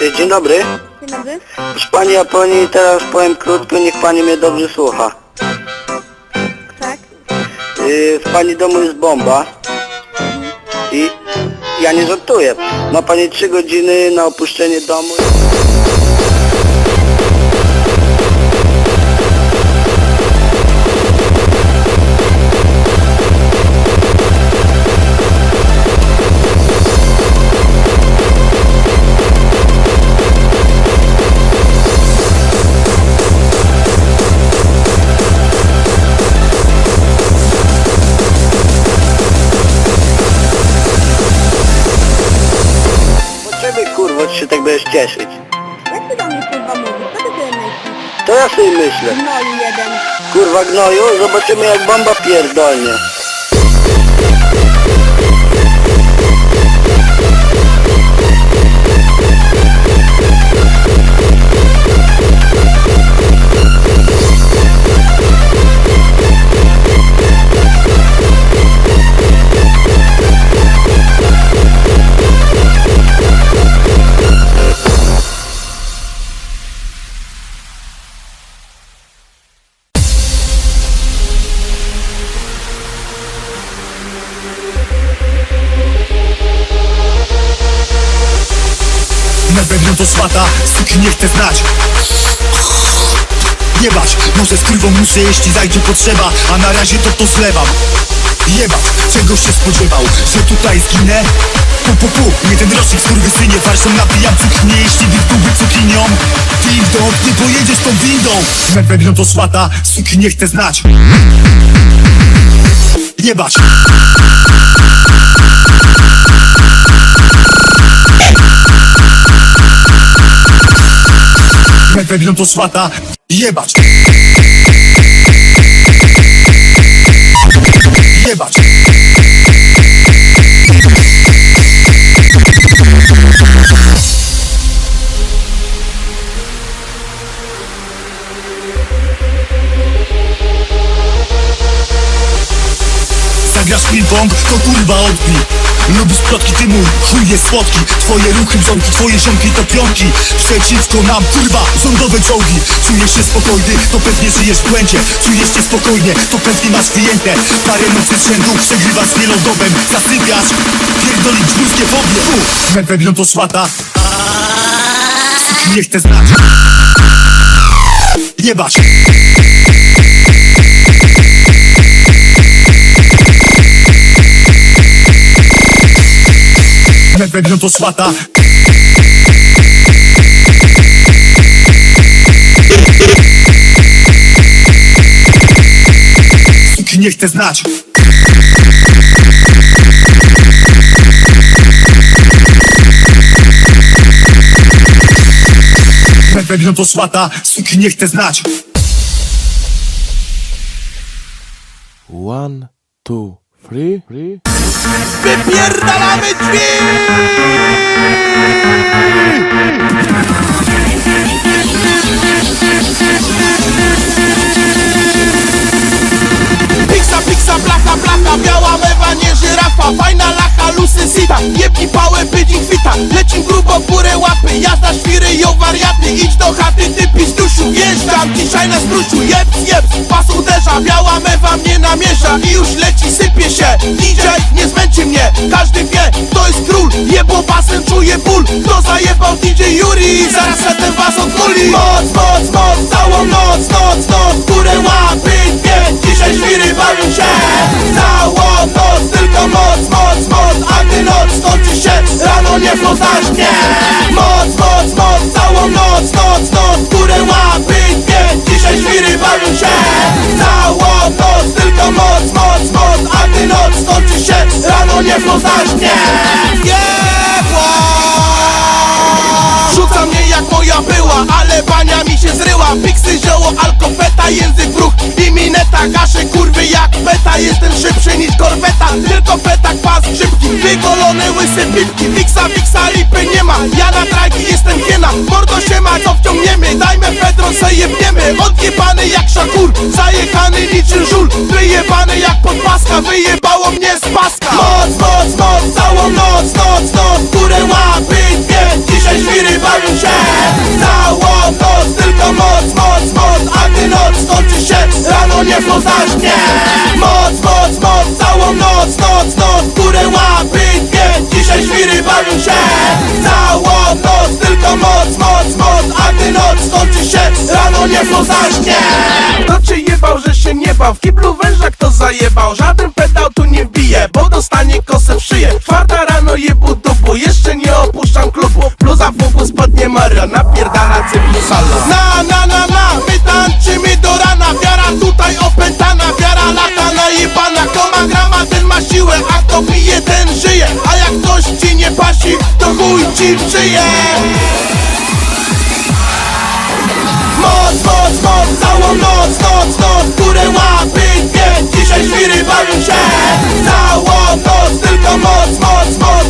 Y, Dzień dobry. Dzień dobry. Proszę pani, ja pani teraz powiem krótko, niech pani mnie dobrze słucha. Tak? Y, W pani domu jest bomba. I ja nie żartuję. Ma pani 3 godziny na opuszczenie domu. Kurwa, się tak będziesz cieszyć. Jak ty do mnie kurwa mówisz? Co ty sobie myślisz? To ja sobie myślę. No i jeden. Kurwa gnoju, zobaczymy jak bomba pierdolnie. Nie chcę znać. Jebać, może z krywą muszę jeśli zajdzie potrzeba A na razie to to zlewam Jebać, czego się spodziewał, że tutaj zginę? Pu pu pu, nie ten rocznik skurwysynie Farszem napijam cukinie, jeśli byłby cukinią Dildo, nie pojedziesz tą windą. Wewnątrz to swata, suki nie chcę znać. Jebać Na wewnątrz to swata, jebać. Jebać. Zagrasz ping-pong, to kurwa odbij Lubisz plotki, ty mój chuj jest słodki. Twoje ruchy, brzonki, twoje ziomki to pionki Przeciwko nam, kurwa, rządowe czołgi. Czujesz się spokojny, to pewnie żyjesz w błędzie. Czujesz się spokojnie, to pewnie masz klientę. Parę nocy z rzędu przegrywasz z wielodobem. Zasypiasz, pierdolić ludzkie fobie Me wewnątrz to szmata Nie chcę znać. Jebać Me wewnątrz to szmata Suki nie chcę znać. Me wewnątrz to szmata Suki nie chcę znać. One, two, three, three. Wypierdalamy drzwi! Wjeżdżam, dzisiaj na skróciu Jeb, jeb, pas uderza, biała mewa mnie namierza I już leci, sypie się, DJ nie zmęczy mnie Każdy wie, to jest król, jebło basem, czuje ból. Kto zajebał DJ Yuri, zaraz se ten was odmuli Moc, moc, moc, całą noc, noc, noc, górę łapy, dwie. Dzisiaj świry bawią się. Całą noc, tylko moc, moc, moc. A gdy noc skończy się, rano niebo zaśnie Moc, moc, moc, Meta język wróg i mineta Gaszę kurwy jak peta. Jestem szybszy niż korweta Tylko petak pas szybki. Wygolone łyse pipki Wiksa, wiksa, lipy nie ma. Ja na trajki jestem hiena Mordo się ma, co wciągniemy. Dajmy Pedro, zajebniemy. Odjebany jak szakur Zajechany niczym żul. Wyjebany jak podpaska Wyjebało mnie z paska. Noc, noc, noc, całą noc, noc, noc. Górę łapy, dwie Dzisiaj świry bawią się. Całą noc, tylko moc, moc się Rano nie poznasz mnie Moc, moc, moc, całą noc, noc, noc w Górę łapy, dwie, dzisiaj świry bawią się. Całą noc, tylko moc, moc, moc A gdy noc skończy się, rano nie poznasz mnie To cię jebał, że się nie bał? W kiblu wężak to zajebał? Żaden nie ten żyje A jak ktoś ci nie pasi, to chuj ci przyje. Moc, moc, moc, całą noc, noc, noc Górę łapy, dwie, dzisiaj świry bawią się. Całą noc, tylko moc, moc, moc